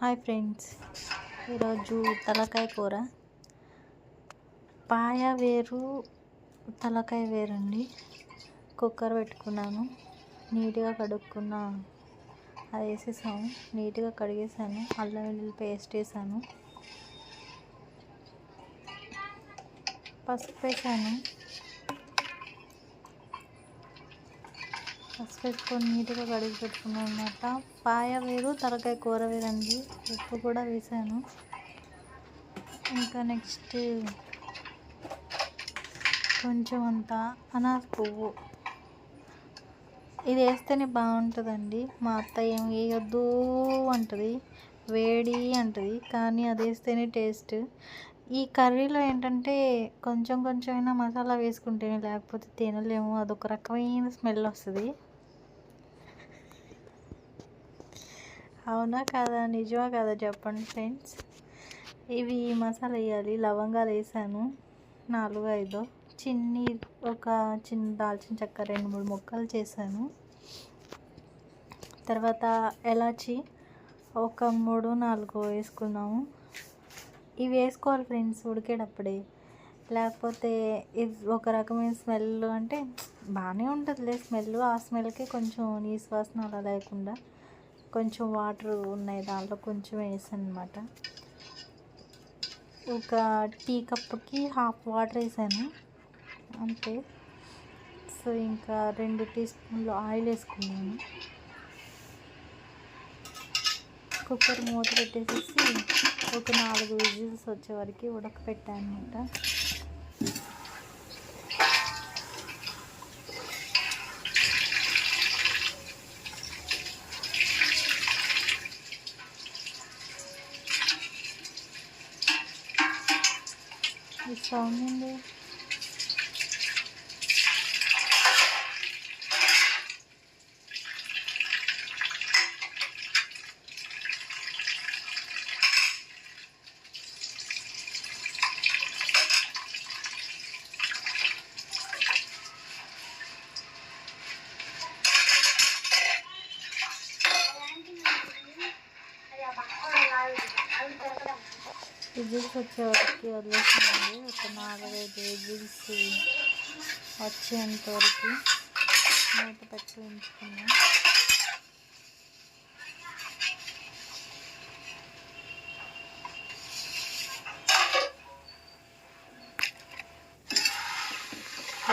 Hi friends. ఈరోజు తలకాయ కూర. పాయ వేరు తలకాయ వేరండి. కుక్కర్ పెట్టుకున్నాను. నీట్గా కడుక్కున్న. అది వేసేసాము. నీట్గా కడిగేసాను. అల్లం వెల్లుల్లి పేస్ట్ వేసాను. పసుపు వేసాను. పసుపు వేసుకొని నీట్గా కడిగి పెట్టుకున్నాను అనమాట పాయ వేరు తలకాయ కూర వేరండి ఉప్పు కూడా వేసాను. ఇంకా నెక్స్ట్ కొంచెం అంత అనాస పువ్వు. ఇది వేస్తేనే బాగుంటుందండి. మా అత్త ఏం వేయొద్దు అంటుంది. వేడి అంటుంది. కానీ అది వేస్తేనే టేస్ట్. ఈ కర్రీలో ఏంటంటే కొంచెం కొంచెమైనా మసాలా వేసుకుంటేనే లేకపోతే తినలేము. అదొక రకమైన స్మెల్ వస్తుంది. అవునా కాదా? నిజమా కాదా చెప్పండి ఫ్రెండ్స్. ఇవి మసాలా వేయాలి. లవంగాలు వేసాను. నాలుగు ఐదు. చిన్ని ఒక చిన్న దాల్చిన చెక్క రెండు మూడు ముక్కలు చేశాను. తర్వాత ఎలాచి ఒక మూడు నాలుగు వేసుకున్నాము. ఇవి వేసుకోవాలి ఫ్రెండ్స్ ఉడికేటప్పుడే. లేకపోతే ఇది ఒక రకమైన స్మెల్ అంటే బాగానే ఉంటుందిలే స్మెల్. ఆ స్మెల్కి కొంచెం నీసు వాసన అలా లేకుండా. కొంచెం వాటర్ ఉన్నాయి దాంట్లో కొంచెం వేసాను అనమాట ఒక టీ కప్కి హాఫ్ వాటర్ వేసాను. అంతే. సో ఇంకా రెండు టీ స్పూన్లు ఆయిల్ వేసుకున్నాను. కుక్కర్ మూత పెట్టేసేసి ఒక నాలుగు విజిల్స్ వచ్చే వరకు ఉడకపెట్టాను అనమాట ఈ సౌండ్ విజిల్స్ వచ్చే వరకు వదిలేసామండి. ఒక నాలుగైదు విజిల్స్ వచ్చేంత వరకు మూత పెట్టి ఉంచుకున్నాం.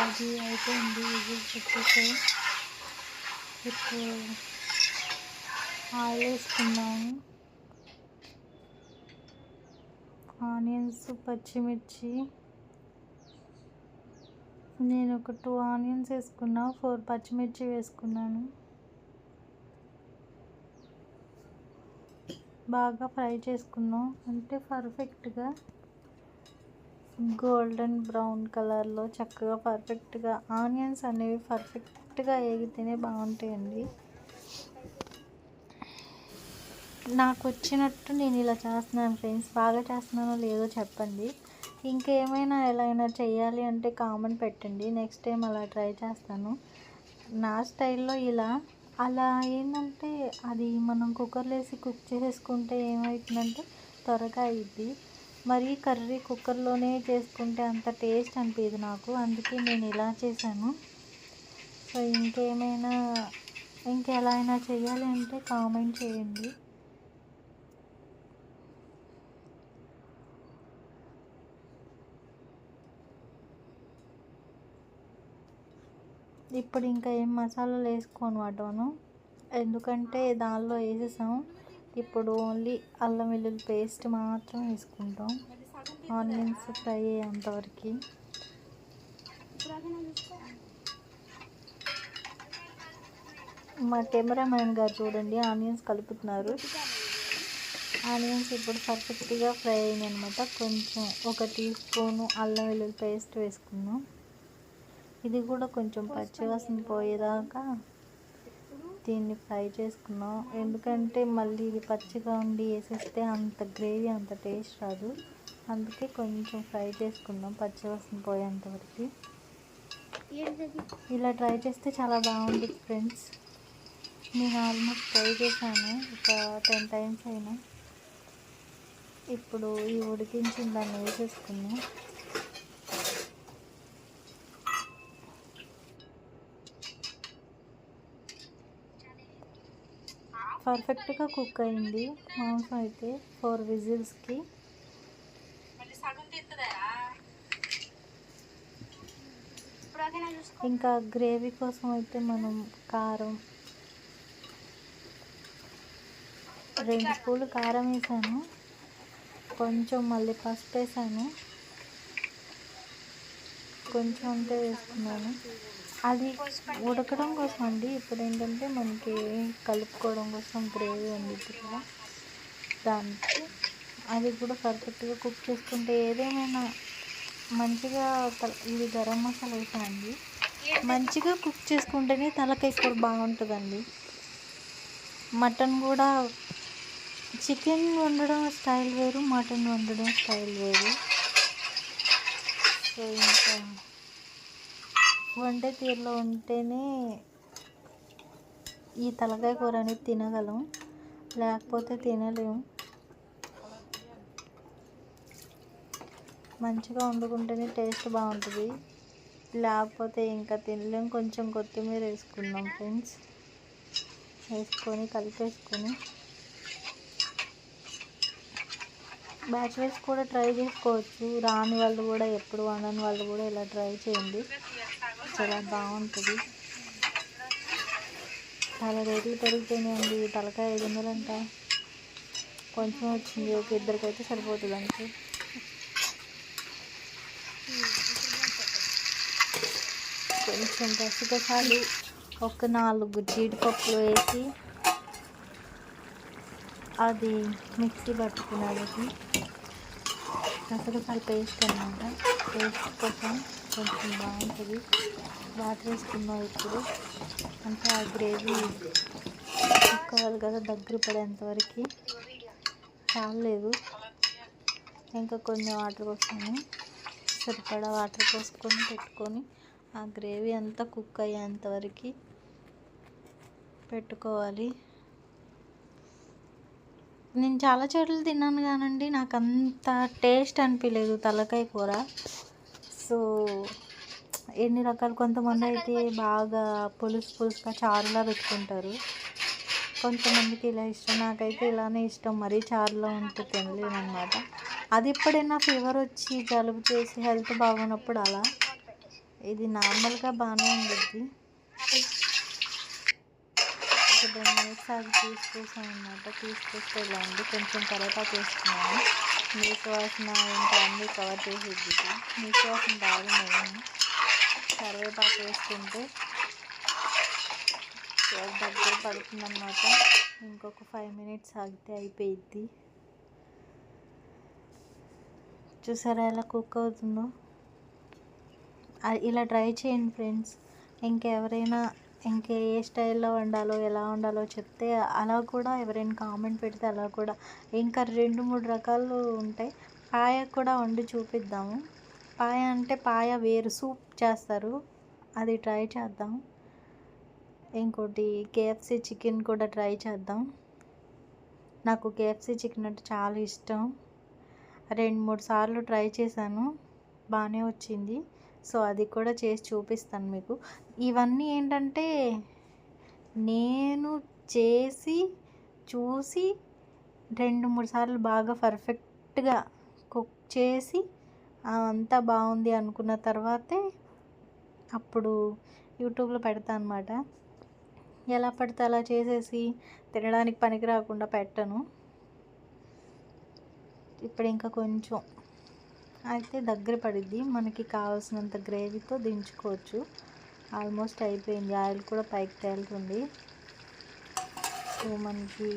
అది అయిపోయింది. విజిల్స్ వచ్చేసాయి. ఇప్పుడు ఆయిల్ వేసుకున్నాము ఆనియన్స్ పచ్చిమిర్చి. నేను ఒక టూ ఆనియన్స్ వేసుకున్నా ఫోర్ పచ్చిమిర్చి వేసుకున్నాను. బాగా ఫ్రై చేసుకున్నాం. అంటే పర్ఫెక్ట్గా గోల్డెన్ బ్రౌన్ కలర్లో చక్కగా పర్ఫెక్ట్గా ఆనియన్స్ అనేవి పర్ఫెక్ట్గా వేగితేనే బాగుంటాయండి. నాకు వచ్చినట్టు నేను ఇలా చేస్తున్నాను ఫ్రెండ్స్. బాగా చేస్తున్నానో లేదో చెప్పండి. ఇంకేమైనా ఎలా అయినా చేయాలి అంటే కామెంట్ పెట్టండి. నెక్స్ట్ టైం అలా ట్రై చేస్తాను. నా స్టైల్లో ఇలా. అలా ఏంటంటే అది మనం కుక్కర్లో వేసి కుక్ చేసుకుంటే ఏమవుతుందంటే త్వరగా అయ్యిద్ది మరి కర్రీ కుక్కర్లోనే చేసుకుంటే అంత టేస్ట్ అనిపించదు నాకు. అందుకే నేను ఇలా చేశాను. సో ఇంకేమైనా ఇంకెలా అయినా చేయాలి అంటే కామెంట్ చేయండి. ఇప్పుడు ఇంకా ఏం మసాలాలు వేసుకోను వాటోను ఎందుకంటే దానిలో వేసేసాం. ఇప్పుడు ఓన్లీ అల్లం వెల్లుల్లి పేస్ట్ మాత్రం వేసుకుంటాం. ఆనియన్స్ ఫ్రై అయ్యేంతవరకు. మా కెమెరామ్యాన్ గారు చూడండి ఆనియన్స్ కలుపుతున్నారు. ఆనియన్స్ ఇప్పుడు పర్ఫెక్ట్గా ఫ్రై అయినాయి అనమాట కొంచెం ఒక టీ స్పూను అల్లం వెల్లుల్లి పేస్ట్ వేసుకున్నాం ఇది కూడా కొంచెం పచ్చివాసన పోయేదాకా దీన్ని ఫ్రై చేసుకున్నాం. ఎందుకంటే మళ్ళీ ఇది పచ్చిగా ఉండి వేసేస్తే అంత గ్రేవీ అంత టేస్ట్ రాదు. అందుకే కొంచెం ఫ్రై చేసుకున్నాం పచ్చివాసన పోయేంత వరకు. ఇలా ట్రై చేస్తే చాలా బాగుంటుంది ఫ్రెండ్స్. నేను ఆల్మోస్ట్ ట్రై చేశాను. ఒక టెన్ టైమ్స్ అయినా. ఇప్పుడు ఈ ఉడికించిన దాన్ని వేసేసుకున్నాం. పర్ఫెక్ట్గా కుక్ అయింది. మాంసం అయితే ఫోర్ విజిల్స్కి. ఇంకా గ్రేవీ కోసం అయితే మనం కారం రెండు స్పూన్లు కారం వేసాను. కొంచెం మళ్ళీ పసుపు వేసాను. కొంచెం అంతే వేసుకున్నాను. అది ఉడకడం కోసం అండి. ఇప్పుడు ఏంటంటే మనకి కలుపుకోవడం కోసం గ్రేవీ ఉంది కదా. దానికి అది కూడా పర్ఫెక్ట్గా కుక్ చేసుకుంటే ఏదేమైనా మంచిగా ఇది గరం మసాలా వేసానండి మంచిగా కుక్ చేసుకుంటేనే తలకాయ కూర బాగుంటుందండి. మటన్ కూడా చికెన్ వండడం స్టైల్ వేరు మటన్ వండడం స్టైల్ వేరు. సో ఇంకా వండే తీరులో ఉంటేనే ఈ తలకాయ కూర అనేది తినగలం. లేకపోతే తినలేము మంచిగా వండుకుంటేనే టేస్ట్ బాగుంటుంది. లేకపోతే ఇంకా తినలేం. కొంచెం కొత్తిమీర వేసుకుందాం ఫ్రెండ్స్. వేసుకొని కలిపేసుకొని. బ్యాచిలర్స్ కూడా ట్రై చేసుకోవచ్చు. రాని వాళ్ళు కూడా ఎప్పుడు వండని వాళ్ళు కూడా ఇలా ట్రై చేయండి. చాలా బాగుంటుంది. చాలా రేట్లు పెరుగుతున్నాయండి తలకాయ ఐదు వందలంట. కొంచెం వచ్చింది. ఒక ఇద్దరికైతే సరిపోతుంది అంతే. కొంచెం పసుపసాలు ఒక నాలుగు జీడిపప్పులు వేసి అది మిక్సీ పట్టుకున్నాడు. గసగసాలు పేస్ట్ అనమాట పేస్ట్ కోసం కొంచెం బాగుంటుంది వాటర్ వేసుకున్నాం ఇప్పుడు. అంటే ఆ గ్రేవీ కావాలి కదా దగ్గర పడేంతవరకు చాలేదు ఇంకా కొన్ని వాటర్ పోసాను సరిపడా వాటర్ పోసుకొని పెట్టుకొని ఆ గ్రేవీ అంతా కుక్ అయ్యేంతవరకు పెట్టుకోవాలి. నేను చాలా చోట్ల తిన్నాను కానండి. నాకు అంత టేస్ట్ అనిపించలేదు తలకాయ కూర. సో ఎన్ని రకాలు కొంతమంది అయితే బాగా పులుసు పులుసుగా చారులా పెట్టుకుంటారు. కొంతమందికి ఇలా ఇష్టం నాకైతే ఇలానే ఇష్టం. మరీ చారులో ఉంటే తినలేను అనమాట అది ఎప్పుడైనా ఫీవర్ వచ్చి జలుబు చేసి హెల్త్ బాగున్నప్పుడు అలా. ఇది నార్మల్గా బాగానే ఉండిద్ది. ఒక టెన్ మినిట్స్ అది తీసుకొస్తాను అనమాట తీసుకొస్తే ఇలా ఉంది కొంచెం కరేపాకు వేసుకున్నాను నీసు వాసన ఇంకా అన్నీ కవర్ చేసేది నీసు వాసన బాగున్నాయి మెయిన్ కరివేపాకు వేసుకుంటే దగ్గర పడుతుందన్నమాట. ఇంకొక ఫైవ్ మినిట్స్ ఆగితే అయిపోయిద్ది. చూసారా ఎలా కుక్ అవుతుందో? ఇలా ట్రై చేయండి ఫ్రెండ్స్ ఇంకెవరైనా ఇంకే ఏ స్టైల్లో వండాలో ఎలా వండాలో చెప్తే అలా కూడా ఎవరైనా కామెంట్ పెడితే అలా కూడా. ఇంకా రెండు మూడు రకాలు ఉంటాయి. పాయ కూడా వండి చూపిద్దాము. పాయ అంటే పాయ వేరు సూప్ చేస్తారు. అది ట్రై చేద్దాం. ఇంకోటి కేఎఫ్సి చికెన్ కూడా ట్రై చేద్దాం. నాకు కేఎఫ్సి చికెన్ అంటే చాలా ఇష్టం. రెండు మూడు సార్లు ట్రై చేశాను. బాగానే వచ్చింది. సో అది కూడా చేసి చూపిస్తాను మీకు. ఇవన్నీ ఏంటంటే నేను చేసి చూసి రెండు మూడు సార్లు బాగా పర్ఫెక్ట్గా కుక్ చేసి అంతా బాగుంది అనుకున్న తర్వాతే అప్పుడు యూట్యూబ్లో పెడతా అనమాట ఎలా పడితే అలా చేసేసి తినడానికి పనికి రాకుండా పెట్టను. ఇప్పుడు ఇంకా కొంచెం అయితే దగ్గర పడిద్ది. మనకి కావాల్సినంత గ్రేవీతో దించుకోవచ్చు. ఆల్మోస్ట్ అయిపోయింది. ఆయిల్ కూడా పైకి తేలుతుంది. సో మనకి